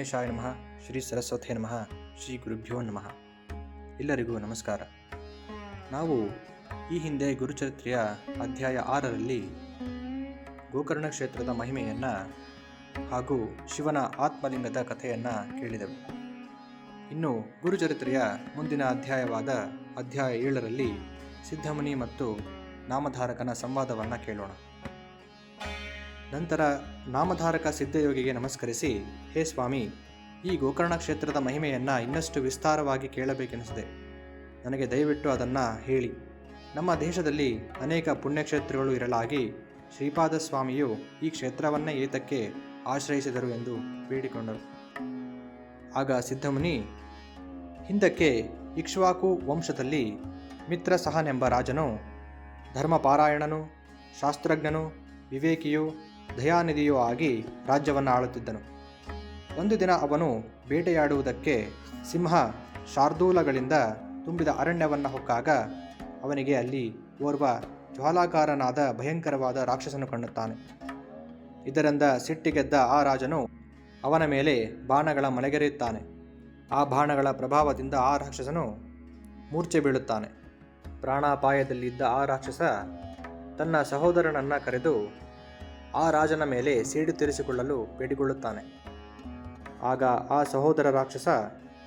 ಗಣೇಶಾಯ ನಮಃ, ಶ್ರೀ ಸರಸ್ವತಿ ನಮಃ, ಶ್ರೀ ಗುರುಭ್ಯೋ ನಮಃ. ಎಲ್ಲರಿಗೂ ನಮಸ್ಕಾರ. ನಾವು ಈ ಹಿಂದೆ ಗುರುಚರಿತ್ರೆಯ ಅಧ್ಯಾಯ ಆರರಲ್ಲಿ ಗೋಕರ್ಣ ಕ್ಷೇತ್ರದ ಮಹಿಮೆಯನ್ನು ಹಾಗೂ ಶಿವನ ಆತ್ಮಲಿಂಗದ ಕಥೆಯನ್ನು ಕೇಳಿದೆವು. ಇನ್ನು ಗುರುಚರಿತ್ರೆಯ ಮುಂದಿನ ಅಧ್ಯಾಯವಾದ ಅಧ್ಯಾಯ ಏಳರಲ್ಲಿ ಸಿದ್ಧಮುನಿ ಮತ್ತು ನಾಮಧಾರಕನ ಸಂವಾದವನ್ನು ಕೇಳೋಣ. ನಂತರ ನಾಮಧಾರಕ ಸಿದ್ಧಯೋಗಿಗೆ ನಮಸ್ಕರಿಸಿ, ಹೇ ಸ್ವಾಮಿ, ಈ ಗೋಕರ್ಣ ಕ್ಷೇತ್ರದ ಮಹಿಮೆಯನ್ನು ಇನ್ನಷ್ಟು ವಿಸ್ತಾರವಾಗಿ ಕೇಳಬೇಕೆನಿಸಿದೆ. ನನಗೆ ದಯವಿಟ್ಟು ಅದನ್ನು ಹೇಳಿ. ನಮ್ಮ ದೇಶದಲ್ಲಿ ಅನೇಕ ಪುಣ್ಯಕ್ಷೇತ್ರಗಳು ಇರಲಾಗಿ ಶ್ರೀಪಾದ ಸ್ವಾಮಿಯು ಈ ಕ್ಷೇತ್ರವನ್ನೇ ಏತಕ್ಕೆ ಆಶ್ರಯಿಸಿದರು ಎಂದು ಬೇಡಿಕೊಂಡರು. ಆಗ ಸಿದ್ಧಮುನಿ, ಹಿಂದಕ್ಕೆ ಇಕ್ಷ್ವಾಕು ವಂಶದಲ್ಲಿ ಮಿತ್ರ ಸಹನೆಂಬ ರಾಜನು, ಧರ್ಮಪಾರಾಯಣನು, ಶಾಸ್ತ್ರಜ್ಞನು, ವಿವೇಕಿಯೂ ದಯಾನಿಧಿಯೂ ಆಗಿ ರಾಜ್ಯವನ್ನು ಆಳುತ್ತಿದ್ದನು. ಒಂದು ದಿನ ಅವನು ಬೇಟೆಯಾಡುವುದಕ್ಕೆ ಸಿಂಹ ಶಾರ್ದೂಲಗಳಿಂದ ತುಂಬಿದ ಅರಣ್ಯವನ್ನು ಹೊಕ್ಕಾಗ ಅವನಿಗೆ ಅಲ್ಲಿ ಓರ್ವ ಜ್ವಾಲಾಕಾರನಾದ ಭಯಂಕರವಾದ ರಾಕ್ಷಸನು ಕಾಣುತ್ತಾನೆ. ಇದರಿಂದ ಸಿಟ್ಟಿಗೆದ್ದ ಆ ರಾಜನು ಅವನ ಮೇಲೆ ಬಾಣಗಳ ಮಲೆಗೆರೆಯುತ್ತಾನೆ ಆ ಬಾಣಗಳ ಪ್ರಭಾವದಿಂದ ಆ ರಾಕ್ಷಸನು ಮೂರ್ಛೆ ಬೀಳುತ್ತಾನೆ. ಪ್ರಾಣಾಪಾಯದಲ್ಲಿದ್ದ ಆ ರಾಕ್ಷಸ ತನ್ನ ಸಹೋದರನನ್ನು ಕರೆದು ಆ ರಾಜನ ಮೇಲೆ ಸೇಡು ತೀರಿಸಿಕೊಳ್ಳಲು ಬೇಡಿಕೊಳ್ಳುತ್ತಾನೆ. ಆಗ ಆ ಸಹೋದರ ರಾಕ್ಷಸ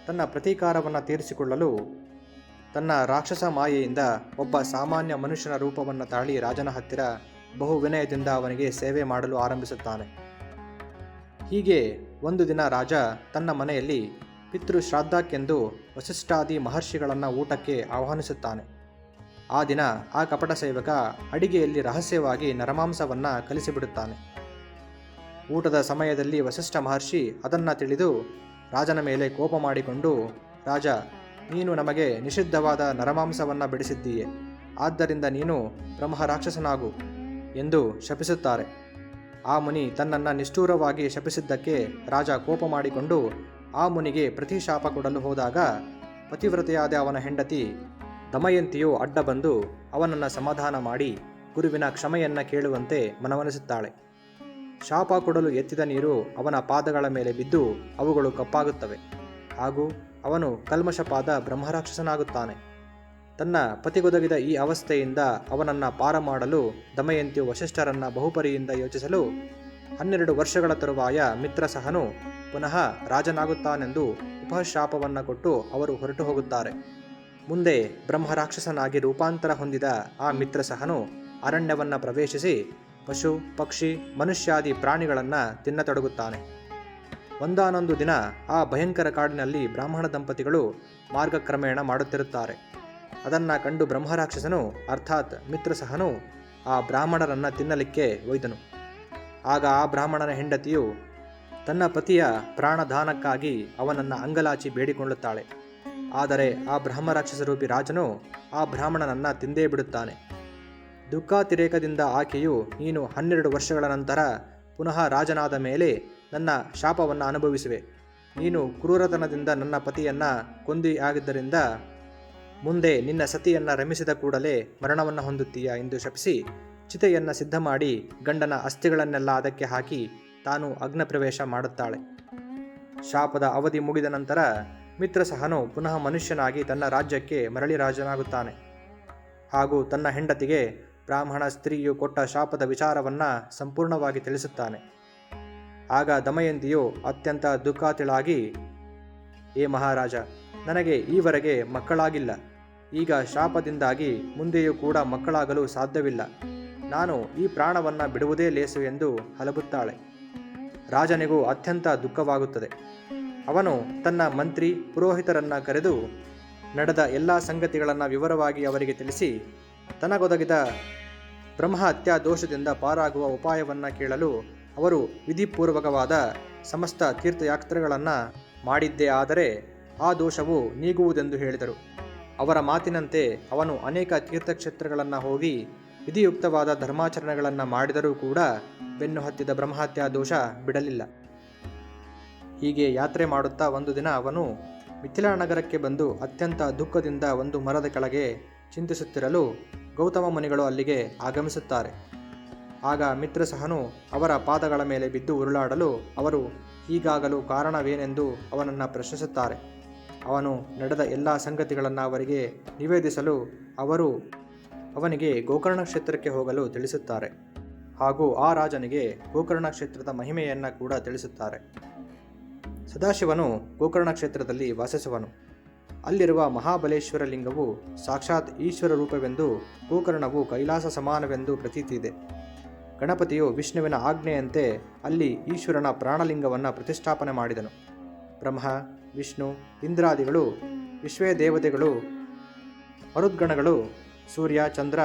ತನ್ನ ಪ್ರತೀಕಾರವನ್ನು ತೀರಿಸಿಕೊಳ್ಳಲು ತನ್ನ ರಾಕ್ಷಸ ಮಾಯೆಯಿಂದ ಒಬ್ಬ ಸಾಮಾನ್ಯ ಮನುಷ್ಯನ ರೂಪವನ್ನು ತಾಳಿ ರಾಜನ ಹತ್ತಿರ ಬಹು ವಿನಯದಿಂದ ಅವನಿಗೆ ಸೇವೆ ಮಾಡಲು ಆರಂಭಿಸುತ್ತಾನೆ. ಹೀಗೆ ಒಂದು ದಿನ ರಾಜ ತನ್ನ ಮನೆಯಲ್ಲಿ ಪಿತೃ ಶ್ರಾದ್ದಕ್ಕೆಂದು ವಸಿಷ್ಠಾದಿ ಮಹರ್ಷಿಗಳನ್ನು ಊಟಕ್ಕೆ ಆಹ್ವಾನಿಸುತ್ತಾನೆ. ಆ ದಿನ ಆ ಕಪಟ ಸೇವಕ ಅಡಿಗೆಯಲ್ಲಿ ರಹಸ್ಯವಾಗಿ ನರಮಾಂಸವನ್ನು ಕಲಿಸಿಬಿಡುತ್ತಾನೆ. ಊಟದ ಸಮಯದಲ್ಲಿ ವಸಿಷ್ಠ ಮಹರ್ಷಿ ಅದನ್ನು ತಿಳಿದು ರಾಜನ ಮೇಲೆ ಕೋಪ ಮಾಡಿಕೊಂಡು, ರಾಜ, ನೀನು ನಮಗೆ ನಿಷಿದ್ಧವಾದ ನರಮಾಂಸವನ್ನು ಬಿಡಿಸಿದ್ದೀಯೆ. ಆದ್ದರಿಂದ ನೀನು ಬ್ರಹ್ಮ ರಾಕ್ಷಸನಾಗು ಎಂದು ಶಪಿಸುತ್ತಾರೆ. ಆ ಮುನಿ ತನ್ನನ್ನು ನಿಷ್ಠೂರವಾಗಿ ಶಪಿಸಿದ್ದಕ್ಕೆ ರಾಜ ಕೋಪ ಮಾಡಿಕೊಂಡು ಆ ಮುನಿಗೆ ಪ್ರತಿಶಾಪ ಕೊಡಲು ಹೋದಾಗ ಪತಿವ್ರತೆಯಾದ ಅವನ ಹೆಂಡತಿ ದಮಯಂತಿಯು ಅಡ್ಡ ಬಂದು ಅವನನ್ನು ಸಮಾಧಾನ ಮಾಡಿ ಗುರುವಿನ ಕ್ಷಮೆಯನ್ನು ಕೇಳುವಂತೆ ಮನವೊಲಿಸುತ್ತಾಳೆ. ಶಾಪ ಕೊಡಲು ಎತ್ತಿದ ನೀರು ಅವನ ಪಾದಗಳ ಮೇಲೆ ಬಿದ್ದು ಅವುಗಳು ಕಪ್ಪಾಗುತ್ತವೆ. ಹಾಗೂ ಅವನು ಕಲ್ಮಶಪಾದ ಬ್ರಹ್ಮರಾಕ್ಷಸನಾಗುತ್ತಾನೆ. ತನ್ನ ಪತಿಗೊದಗಿದ ಈ ಅವಸ್ಥೆಯಿಂದ ಅವನನ್ನು ಪಾರ ಮಾಡಲು ದಮಯಂತಿಯು ವಶಿಷ್ಠರನ್ನ ಬಹುಪರಿಯಿಂದ ಯೋಚಿಸಲು ಹನ್ನೆರಡು ವರ್ಷಗಳ ತರುವಾಯ ಮಿತ್ರಸಹನು ಪುನಃ ರಾಜನಾಗುತ್ತಾನೆಂದು ಉಪಶಾಪವನ್ನು ಕೊಟ್ಟು ಅವರು ಹೊರಟು ಹೋಗುತ್ತಾರೆ ಮುಂದೆ ಬ್ರಹ್ಮರಾಕ್ಷಸನಾಗಿ ರೂಪಾಂತರ ಹೊಂದಿದ ಆ ಮಿತ್ರ ಸಹನು ಅರಣ್ಯವನ್ನು ಪ್ರವೇಶಿಸಿ ಪಶು, ಪಕ್ಷಿ, ಮನುಷ್ಯಾದಿ ಪ್ರಾಣಿಗಳನ್ನು ತಿನ್ನತೊಡಗುತ್ತಾನೆ. ಒಂದಾನೊಂದು ದಿನ ಆ ಭಯಂಕರ ಕಾಡಿನಲ್ಲಿ ಬ್ರಾಹ್ಮಣ ದಂಪತಿಗಳು ಮಾರ್ಗಕ್ರಮೇಣ ಮಾಡುತ್ತಿರುತ್ತಾರೆ. ಅದನ್ನು ಕಂಡು ಬ್ರಹ್ಮರಾಕ್ಷಸನು ಅರ್ಥಾತ್ ಮಿತ್ರಸಹನು ಆ ಬ್ರಾಹ್ಮಣರನ್ನು ತಿನ್ನಲಿಕ್ಕೆ ಒಯ್ದನು. ಆಗ ಆ ಬ್ರಾಹ್ಮಣನ ಹೆಂಡತಿಯು ತನ್ನ ಪತಿಯ ಪ್ರಾಣದಾನಕ್ಕಾಗಿ ಅವನನ್ನು ಅಂಗಲಾಚಿ ಬೇಡಿಕೊಳ್ಳುತ್ತಾಳೆ. ಆದರೆ ಆ ಬ್ರಹ್ಮರಾಕ್ಷಸರೂಪಿ ರಾಜನು ಆ ಬ್ರಾಹ್ಮಣನನ್ನು ತಿಂದೇ ಬಿಡುತ್ತಾನೆ. ದುಃಖಾತಿರೇಕದಿಂದ ಆಕೆಯು ನೀನು ಹನ್ನೆರಡು ವರ್ಷಗಳ ನಂತರ ಪುನಃ ರಾಜನಾದ ಮೇಲೆ ನನ್ನ ಶಾಪವನ್ನು ಅನುಭವಿಸುವೆ. ನೀನು ಕ್ರೂರತನದಿಂದ ನನ್ನ ಪತಿಯನ್ನು ಕೊಂದಿ ಆಗಿದ್ದರಿಂದ ಮುಂದೆ ನಿನ್ನ ಸತಿಯನ್ನು ರಮಿಸಿದ ಕೂಡಲೇ ಮರಣವನ್ನು ಹೊಂದುತ್ತೀಯ ಎಂದು ಶಪಿಸಿ ಚಿತೆಯನ್ನು ಸಿದ್ಧ ಮಾಡಿ ಗಂಡನ ಅಸ್ಥಿಗಳನ್ನೆಲ್ಲ ಅದಕ್ಕೆ ಹಾಕಿ ತಾನು ಅಗ್ನಪ್ರವೇಶ ಮಾಡುತ್ತಾಳೆ. ಶಾಪದ ಅವಧಿ ಮುಗಿದ ನಂತರ ಮಿತ್ರಸಹನು ಪುನಃ ಮನುಷ್ಯನಾಗಿ ತನ್ನ ರಾಜ್ಯಕ್ಕೆ ಮರಳಿ ರಾಜನಾಗುತ್ತಾನೆ. ಹಾಗೂ ತನ್ನ ಹೆಂಡತಿಗೆ ಬ್ರಾಹ್ಮಣ ಸ್ತ್ರೀಯು ಕೊಟ್ಟ ಶಾಪದ ವಿಚಾರವನ್ನು ಸಂಪೂರ್ಣವಾಗಿ ತಿಳಿಸುತ್ತಾನೆ. ಆಗ ದಮಯಂತಿಯು ಅತ್ಯಂತ ದುಃಖಾತಿಳಾಗಿ, ಏ ಮಹಾರಾಜ, ನನಗೆ ಈವರೆಗೆ ಮಕ್ಕಳಾಗಿಲ್ಲ. ಈಗ ಶಾಪದಿಂದಾಗಿ ಮುಂದೆಯೂ ಕೂಡ ಮಕ್ಕಳಾಗಲು ಸಾಧ್ಯವಿಲ್ಲ. ನಾನು ಈ ಪ್ರಾಣವನ್ನು ಬಿಡುವುದೇ ಲೇಸು ಎಂದು ಹಲಗುತ್ತಾಳೆ. ರಾಜನಿಗೂ ಅತ್ಯಂತ ದುಃಖವಾಗುತ್ತದೆ. ಅವನು ತನ್ನ ಮಂತ್ರಿ ಪುರೋಹಿತರನ್ನ ಕರೆದು ನಡೆದ ಎಲ್ಲ ಸಂಗತಿಗಳನ್ನು ವಿವರವಾಗಿ ಅವರಿಗೆ ತಿಳಿಸಿ ತನಗೊದಗಿದ ಬ್ರಹ್ಮಹತ್ಯಾ ದೋಷದಿಂದ ಪಾರಾಗುವ ಉಪಾಯವನ್ನು ಕೇಳಲು ಅವರು ವಿಧಿಪೂರ್ವಕವಾದ ಸಮಸ್ತ ತೀರ್ಥಯಾತ್ರೆಗಳನ್ನು ಮಾಡಿದ್ದೇ ಆದರೆ ಆ ದೋಷವು ನೀಗುವುದೆಂದು ಹೇಳಿದರು. ಅವರ ಮಾತಿನಂತೆ ಅವನು ಅನೇಕ ತೀರ್ಥಕ್ಷೇತ್ರಗಳನ್ನು ಹೋಗಿ ವಿಧಿಯುಕ್ತವಾದ ಧರ್ಮಾಚರಣೆಗಳನ್ನು ಮಾಡಿದರೂ ಕೂಡ ಬೆನ್ನು ಹತ್ತಿದ ಬ್ರಹ್ಮಹತ್ಯಾ ದೋಷ ಬಿಡಲಿಲ್ಲ. ಹೀಗೆ ಯಾತ್ರೆ ಮಾಡುತ್ತಾ ಒಂದು ದಿನ ಅವನು ಮಿಥಿಲಾ ನಗರಕ್ಕೆ ಬಂದು ಅತ್ಯಂತ ದುಃಖದಿಂದ ಒಂದು ಮರದ ಕೆಳಗೆ ಚಿಂತಿಸುತ್ತಿರಲು ಗೌತಮ ಮುನಿಗಳು ಅಲ್ಲಿಗೆ ಆಗಮಿಸುತ್ತಾರೆ. ಆಗ ಮಿತ್ರ ಸಹನು ಅವರ ಪಾದಗಳ ಮೇಲೆ ಬಿದ್ದು ಉರುಳಾಡಲು ಅವರು ಹೀಗಾಗಲು ಕಾರಣವೇನೆಂದು ಅವನನ್ನು ಪ್ರಶ್ನಿಸುತ್ತಾರೆ. ಅವನು ನಡೆದ ಎಲ್ಲ ಸಂಗತಿಗಳನ್ನು ಅವರಿಗೆ ನಿವೇದಿಸಲು ಅವರು ಅವನಿಗೆ ಗೋಕರ್ಣ ಕ್ಷೇತ್ರಕ್ಕೆ ಹೋಗಲು ತಿಳಿಸುತ್ತಾರೆ ಹಾಗೂ ಆ ರಾಜನಿಗೆ ಗೋಕರ್ಣ ಕ್ಷೇತ್ರದ ಮಹಿಮೆಯನ್ನು ಕೂಡ ತಿಳಿಸುತ್ತಾರೆ. ಸದಾಶಿವನು ಗೋಕರ್ಣ ಕ್ಷೇತ್ರದಲ್ಲಿ ವಾಸಿಸುವನು. ಅಲ್ಲಿರುವ ಮಹಾಬಲೇಶ್ವರ ಲಿಂಗವು ಸಾಕ್ಷಾತ್ ಈಶ್ವರ ರೂಪವೆಂದು ಗೋಕರ್ಣವು ಕೈಲಾಸ ಸಮಾನವೆಂದು ಪ್ರತೀತಿ ಇದೆ. ಗಣಪತಿಯು ವಿಷ್ಣುವಿನ ಆಜ್ಞೆಯಂತೆ ಅಲ್ಲಿ ಈಶ್ವರನ ಪ್ರಾಣಲಿಂಗವನ್ನು ಪ್ರತಿಷ್ಠಾಪನೆ ಮಾಡಿದನು. ಬ್ರಹ್ಮ, ವಿಷ್ಣು, ಇಂದ್ರಾದಿಗಳು ವಿಶ್ವೇ ದೇವತೆಗಳು ಮರುದ್ಗಣಗಳು, ಸೂರ್ಯ, ಚಂದ್ರ,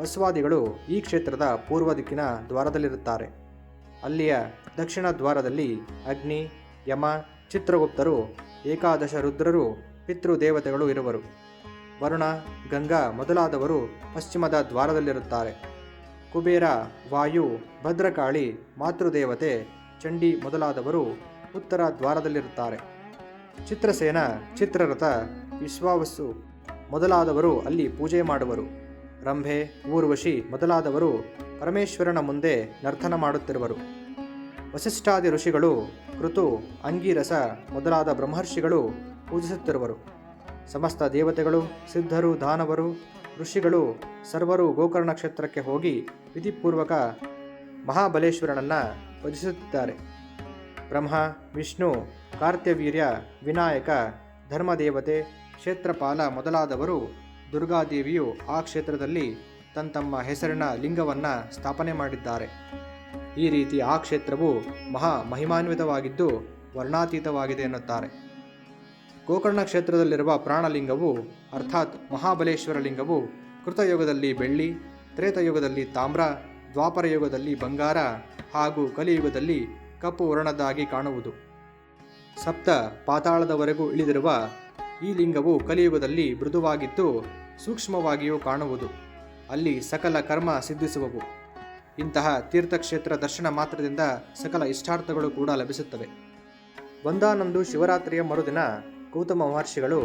ವಸ್ವಾದಿಗಳು ಈ ಕ್ಷೇತ್ರದ ಪೂರ್ವ ದಿಕ್ಕಿನ ದ್ವಾರದಲ್ಲಿರುತ್ತಾರೆ. ಅಲ್ಲಿಯ ದಕ್ಷಿಣ ದ್ವಾರದಲ್ಲಿ ಅಗ್ನಿ ಯಮ, ಚಿತ್ರಗುಪ್ತರು, ಏಕಾದಶ ರುದ್ರರು, ಪಿತೃದೇವತೆಗಳು ಇರುವರು. ವರುಣ, ಗಂಗಾ ಮೊದಲಾದವರು ಪಶ್ಚಿಮದ ದ್ವಾರದಲ್ಲಿರುತ್ತಾರೆ. ಕುಬೇರ, ವಾಯು, ಭದ್ರಕಾಳಿ, ಮಾತೃದೇವತೆ, ಚಂಡಿ ಮೊದಲಾದವರು ಉತ್ತರ ದ್ವಾರದಲ್ಲಿರುತ್ತಾರೆ. ಚಿತ್ರಸೇನ, ಚಿತ್ರರಥ, ವಿಶ್ವಾವಸ್ಸು ಮೊದಲಾದವರು ಅಲ್ಲಿ ಪೂಜೆ ಮಾಡುವರು. ರಂಭೆ, ಊರ್ವಶಿ ಮೊದಲಾದವರು ಪರಮೇಶ್ವರನ ಮುಂದೆ ನರ್ತನ ಮಾಡುತ್ತಿರುವರು. ವಸಿಷ್ಠಾದಿ ಋಷಿಗಳು ಕೃತು, ಅಂಗೀರಸ ಮೊದಲಾದ ಬ್ರಹ್ಮರ್ಷಿಗಳು ಪೂಜಿಸುತ್ತಿರುವರು. ಸಮಸ್ತ ದೇವತೆಗಳು, ಸಿದ್ಧರು, ದಾನವರು, ಋಷಿಗಳು, ಸರ್ವರು ಗೋಕರ್ಣ ಕ್ಷೇತ್ರಕ್ಕೆ ಹೋಗಿ ವಿಧಿಪೂರ್ವಕ ಮಹಾಬಲೇಶ್ವರನನ್ನು ಪೂಜಿಸುತ್ತಿದ್ದಾರೆ. ಬ್ರಹ್ಮ, ವಿಷ್ಣು, ಕಾರ್ತ್ಯವೀರ್ಯ, ವಿನಾಯಕ, ಧರ್ಮದೇವತೆ, ಕ್ಷೇತ್ರಪಾಲ ಮೊದಲಾದವರು ದುರ್ಗಾದೇವಿಯು ಆ ಕ್ಷೇತ್ರದಲ್ಲಿ ತನ್ನ ತಮ್ಮ ಹೆಸರಿನ ಲಿಂಗವನ್ನು ಸ್ಥಾಪನೆ ಮಾಡಿದ್ದಾರೆ. ಈ ರೀತಿ ಆ ಕ್ಷೇತ್ರವು ಮಹಾ ಮಹಿಮಾನ್ವಿತವಾಗಿದ್ದು ವರ್ಣಾತೀತವಾಗಿದೆ ಎನ್ನುತ್ತಾರೆ. ಗೋಕರ್ಣ ಕ್ಷೇತ್ರದಲ್ಲಿರುವ ಪ್ರಾಣಲಿಂಗವು ಅರ್ಥಾತ್ ಮಹಾಬಲೇಶ್ವರ ಲಿಂಗವು ಕೃತಯುಗದಲ್ಲಿ ಬೆಳ್ಳಿ, ತ್ರೇತಯುಗದಲ್ಲಿ ತಾಮ್ರ ದ್ವಾಪರ ಯುಗದಲ್ಲಿ ಬಂಗಾರ ಹಾಗೂ ಕಲಿಯುಗದಲ್ಲಿ ಕಪ್ಪು ವರ್ಣದ್ದಾಗಿ ಕಾಣುವುದು. ಸಪ್ತ ಪಾತಾಳದವರೆಗೂ ಇಳಿದಿರುವ ಈ ಲಿಂಗವು ಕಲಿಯುಗದಲ್ಲಿ ಮೃದುವಾಗಿದ್ದು ಸೂಕ್ಷ್ಮವಾಗಿಯೂ ಕಾಣುವುದು. ಅಲ್ಲಿ ಸಕಲ ಕರ್ಮ ಸಿದ್ಧಿಸುವವು. ಇಂತಹ ತೀರ್ಥಕ್ಷೇತ್ರ ದರ್ಶನ ಮಾತ್ರದಿಂದ ಸಕಲ ಇಷ್ಟಾರ್ಥಗಳು ಕೂಡ ಲಭಿಸುತ್ತವೆ. ಒಂದಾನೊಂದು ಶಿವರಾತ್ರಿಯ ಮರುದಿನ ಗೌತಮ ಮಹರ್ಷಿಗಳು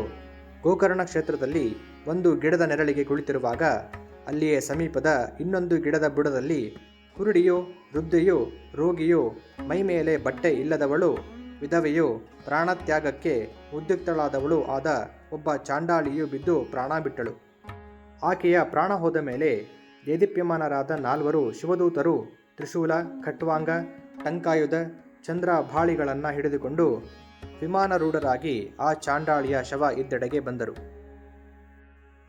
ಗೋಕರ್ಣ ಕ್ಷೇತ್ರದಲ್ಲಿ ಒಂದು ಗಿಡದ ನೆರಳಿಗೆ ಕುಳಿತಿರುವಾಗ ಅಲ್ಲಿಯೇ ಸಮೀಪದ ಇನ್ನೊಂದು ಗಿಡದ ಬುಡದಲ್ಲಿ ಕುರುಡಿಯು, ವೃದ್ಧೆಯು, ರೋಗಿಯೋ ಮೈಮೇಲೆ ಬಟ್ಟೆ ಇಲ್ಲದವಳು, ವಿಧವೆಯು, ಪ್ರಾಣತ್ಯಾಗಕ್ಕೆ ಉದ್ಯುಕ್ತಳಾದವಳು ಆದ ಒಬ್ಬ ಚಾಂಡಾಳಿಯು ಬಿದ್ದು ಪ್ರಾಣ ಬಿಟ್ಟಳು. ಆಕೆಯ ಪ್ರಾಣ ಹೋದ ಮೇಲೆ ದೇದೀಪ್ಯಮಾನರಾದ ನಾಲ್ವರು ಶಿವದೂತರು ತ್ರಿಶೂಲ, ಖಟ್ವಾಂಗ, ಟಂಕಾಯುಧ ಚಂದ್ರ ಬಾಳಿಗಳನ್ನು ಹಿಡಿದುಕೊಂಡು ವಿಮಾನರೂಢರಾಗಿ ಆ ಚಾಂಡಾಳಿಯ ಶವ ಇದ್ದೆಡೆಗೆ ಬಂದರು.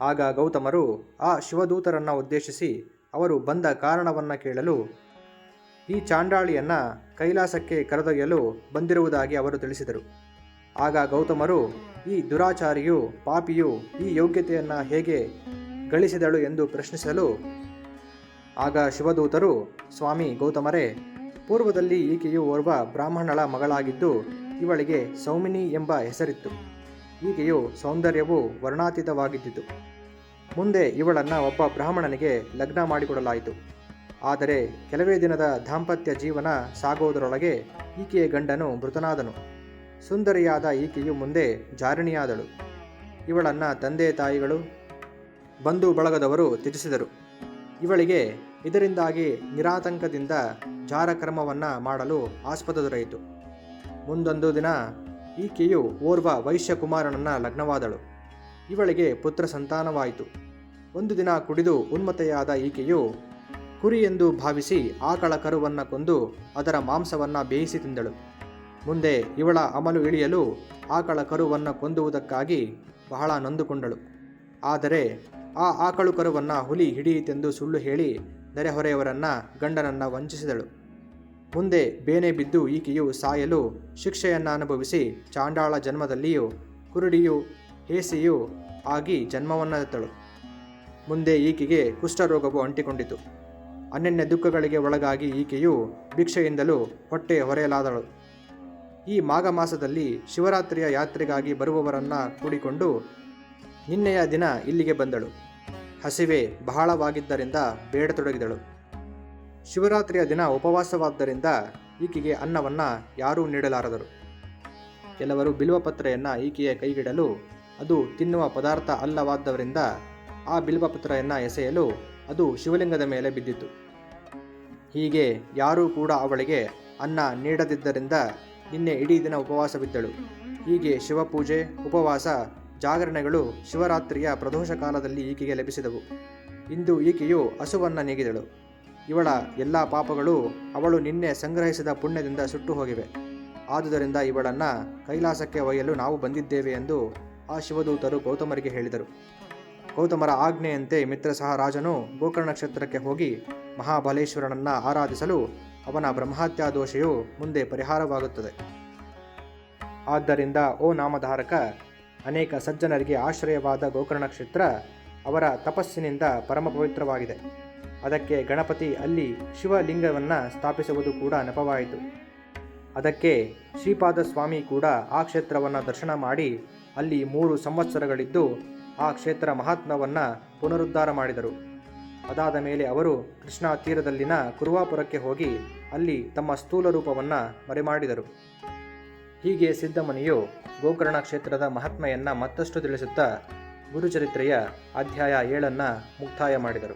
ಆಗ ಗೌತಮರು ಆ ಶಿವದೂತರನ್ನು ಉದ್ದೇಶಿಸಿ ಅವರು ಬಂದ ಕಾರಣವನ್ನು ಕೇಳಲು ಈ ಚಾಂಡಾಳಿಯನ್ನು ಕೈಲಾಸಕ್ಕೆ ಕರೆದೊಯ್ಯಲು ಬಂದಿರುವುದಾಗಿ ಅವರು ತಿಳಿಸಿದರು. ಆಗ ಗೌತಮರು ಈ ದುರಾಚಾರಿಯು ಪಾಪಿಯು ಈ ಯೋಗ್ಯತೆಯನ್ನು ಹೇಗೆ ಗಳಿಸಿದಳು ಎಂದು ಪ್ರಶ್ನಿಸಲು ಆಗ ಶಿವದೂತರು, ಸ್ವಾಮಿ ಗೌತಮರೇ, ಪೂರ್ವದಲ್ಲಿ ಈಕೆಯು ಓರ್ವ ಬ್ರಾಹ್ಮಣಳ ಮಗಳಾಗಿದ್ದು, ಇವಳಿಗೆ ಸೌಮಿನಿ ಎಂಬ ಹೆಸರಿತ್ತು. ಈಕೆಯು ಸೌಂದರ್ಯವು ವರ್ಣಾತೀತವಾಗಿದ್ದಿತು. ಮುಂದೆ ಇವಳನ್ನು ಒಬ್ಬ ಬ್ರಾಹ್ಮಣನಿಗೆ ಲಗ್ನ ಮಾಡಿಕೊಡಲಾಯಿತು. ಆದರೆ ಕೆಲವೇ ದಿನದ ದಾಂಪತ್ಯ ಜೀವನ ಸಾಗುವುದರೊಳಗೆ ಈಕೆಯ ಗಂಡನು ಮೃತನಾದನು. ಸುಂದರಿಯಾದ ಈಕೆಯು ಮುಂದೆ ಜಾರಿಣಿಯಾದಳು. ಇವಳನ್ನು ತಂದೆ ತಾಯಿಗಳು ಬಂಧು ಬಳಗದವರು ತ್ಯಜಿಸಿದರು. ಇವಳಿಗೆ ಇದರಿಂದಾಗಿ ನಿರಾತಂಕದಿಂದ ಜಾರಕರ್ಮವನ್ನು ಮಾಡಲು ಆಸ್ಪದ ದೊರೆಯಿತು. ಮುಂದೊಂದು ದಿನ ಈಕೆಯು ಓರ್ವ ವೈಶ್ಯಕುಮಾರನನ್ನ ಲಗ್ನವಾದಳು. ಇವಳಿಗೆ ಪುತ್ರ ಸಂತಾನವಾಯಿತು. ಒಂದು ದಿನ ಕುಡಿದು ಉನ್ಮತೆಯಾದ ಈಕೆಯು ಕುರಿ ಎಂದು ಭಾವಿಸಿ ಆಕಳ ಕರುವನ್ನು ಕೊಂದು ಅದರ ಮಾಂಸವನ್ನು ಬೇಯಿಸಿ ತಿಂದಳು. ಮುಂದೆ ಇವಳ ಅಮಲು ಇಳಿಯಲು ಆಕಳ ಕರುವನ್ನು ಕೊಂದುವುದಕ್ಕಾಗಿ ಬಹಳ ನೊಂದುಕೊಂಡಳು. ಆದರೆ ಆ ಆಕಳು ಕರುವನ್ನು ಹುಲಿ ಹಿಡಿಯಿತೆಂದು ಸುಳ್ಳು ಹೇಳಿ ನೆರೆಹೊರೆಯವರನ್ನ ಗಂಡನನ್ನ ವಂಚಿಸಿದಳು. ಮುಂದೆ ಬೇನೆ ಬಿದ್ದು ಈಕೆಯು ಸಾಯಲು ಶಿಕ್ಷೆಯನ್ನು ಅನುಭವಿಸಿ ಚಾಂಡಾಳ ಜನ್ಮದಲ್ಲಿಯೂ ಕುರುಡಿಯು ಹೇಸಿಯೂ ಆಗಿ ಜನ್ಮವನ್ನೆತ್ತಳು ಮುಂದೆ ಈಕೆಗೆ ಕುಷ್ಠರೋಗವು ಅಂಟಿಕೊಂಡಿತು. ಅನನ್ಯ ದುಃಖಗಳಿಗೆ ಒಳಗಾಗಿ ಈಕೆಯು ಭಿಕ್ಷೆಯಿಂದಲೂ ಹೊಟ್ಟೆ ಹೊರೆಯಲಾದಳು. ಈ ಮಾಘ ಮಾಸದಲ್ಲಿ ಶಿವರಾತ್ರಿಯ ಯಾತ್ರೆಗಾಗಿ ಬರುವವರನ್ನ ಕೂಡಿಕೊಂಡು ನಿನ್ನೆಯ ದಿನ ಇಲ್ಲಿಗೆ ಬಂದಳು. ಹಸಿವೆ ಬಹಳವಾಗಿದ್ದರಿಂದ ಬೇಡತೊಡಗಿದಳು. ಶಿವರಾತ್ರಿಯ ದಿನ ಉಪವಾಸವಾದ್ದರಿಂದ ಈಕೆಗೆ ಅನ್ನವನ್ನು ಯಾರೂ ನೀಡಲಾರದರು. ಕೆಲವರು ಬಿಲ್ವಪತ್ರೆಯನ್ನು ಈಕೆಯ ಕೈಗಿಡಲು, ಅದು ತಿನ್ನುವ ಪದಾರ್ಥ ಅಲ್ಲವಾದ್ದರಿಂದ ಆ ಬಿಲ್ವಪತ್ರೆಯನ್ನು ಎಸೆಯಲು ಅದು ಶಿವಲಿಂಗದ ಮೇಲೆ ಬಿದ್ದಿತು ಹೀಗೆ ಯಾರೂ ಕೂಡ ಅವಳಿಗೆ ಅನ್ನ ನೀಡದಿದ್ದರಿಂದ ನಿನ್ನೆ ಇಡೀ ದಿನ ಉಪವಾಸವಿದ್ದಳು. ಹೀಗೆ ಶಿವಪೂಜೆ, ಉಪವಾಸ ಜಾಗರಣೆಗಳು ಶಿವರಾತ್ರಿಯ ಪ್ರದೋಷ ಕಾಲದಲ್ಲಿ ಈಕೆಗೆ ಲಭಿಸಿದವು. ಇಂದು ಈಕೆಯು ಹಸುವನ್ನು ನೀಗಿದಳು. ಇವಳ ಎಲ್ಲ ಪಾಪಗಳು ಅವಳು ನಿನ್ನೆ ಸಂಗ್ರಹಿಸಿದ ಪುಣ್ಯದಿಂದ ಸುಟ್ಟು ಹೋಗಿವೆ ಆದುದರಿಂದ ಇವಳನ್ನು ಕೈಲಾಸಕ್ಕೆ ಒಯ್ಯಲು ನಾವು ಬಂದಿದ್ದೇವೆ ಎಂದು ಆ ಶಿವದೂತರು ಗೌತಮರಿಗೆ ಹೇಳಿದರು. ಗೌತಮರ ಆಜ್ಞೆಯಂತೆ ಮಿತ್ರ ಸಹ ರಾಜನು ಗೋಕರ್ಣ ಕ್ಷೇತ್ರಕ್ಕೆ ಹೋಗಿ ಮಹಾಬಲೇಶ್ವರನನ್ನು ಆರಾಧಿಸಲು ಅವನ ಬ್ರಹ್ಮಹತ್ಯಾ ದೋಷೆಯು ಮುಂದೆ ಪರಿಹಾರವಾಗುತ್ತದೆ. ಆದ್ದರಿಂದ, ಓ ನಾಮಧಾರಕ ಅನೇಕ ಸಜ್ಜನರಿಗೆ ಆಶ್ರಯವಾದ ಗೋಕರ್ಣ ಕ್ಷೇತ್ರ ಅವರ ತಪಸ್ಸಿನಿಂದ ಪರಮ ಪವಿತ್ರವಾಗಿದೆ. ಅದಕ್ಕೆ ಗಣಪತಿ ಅಲ್ಲಿ ಶಿವಲಿಂಗವನ್ನು ಸ್ಥಾಪಿಸುವುದು ಕೂಡ ನೆಪವಾಯಿತು. ಅದಕ್ಕೆ ಶ್ರೀಪಾದ ಸ್ವಾಮಿ ಕೂಡ ಆ ಕ್ಷೇತ್ರವನ್ನು ದರ್ಶನ ಮಾಡಿ ಅಲ್ಲಿ ಮೂರು ಸಂವತ್ಸರಗಳಿದ್ದು ಆ ಕ್ಷೇತ್ರ ಮಹಾತ್ಮವನ್ನು ಪುನರುದ್ಧಾರ ಮಾಡಿದರು. ಅದಾದ ಮೇಲೆ ಅವರು ಕೃಷ್ಣಾ ತೀರದಲ್ಲಿನ ಕುರುವಾಪುರಕ್ಕೆ ಹೋಗಿ ಅಲ್ಲಿ ತಮ್ಮ ಸ್ಥೂಲ ರೂಪವನ್ನು ಮರೆಮಾಡಿದರು. ಹೀಗೆ ಸಿದ್ಧಮುನಿಯು ಗೋಕರ್ಣ ಕ್ಷೇತ್ರದ ಮಹಾತ್ಮೆಯನ್ನು ಮತ್ತಷ್ಟು ತಿಳಿಸುತ್ತಾ ಗುರುಚರಿತ್ರೆಯ ಅಧ್ಯಾಯ ಏಳನ್ನು ಮುಕ್ತಾಯ ಮಾಡಿದರು.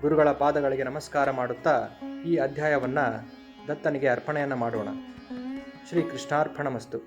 ಗುರುಗಳ ಪಾದಗಳಿಗೆ ನಮಸ್ಕಾರ ಮಾಡುತ್ತಾ ಈ ಅಧ್ಯಾಯವನ್ನು ದತ್ತನಿಗೆ ಅರ್ಪಣೆಯನ್ನು ಮಾಡೋಣ. ಶ್ರೀ ಕೃಷ್ಣಾರ್ಪಣಮಸ್ತು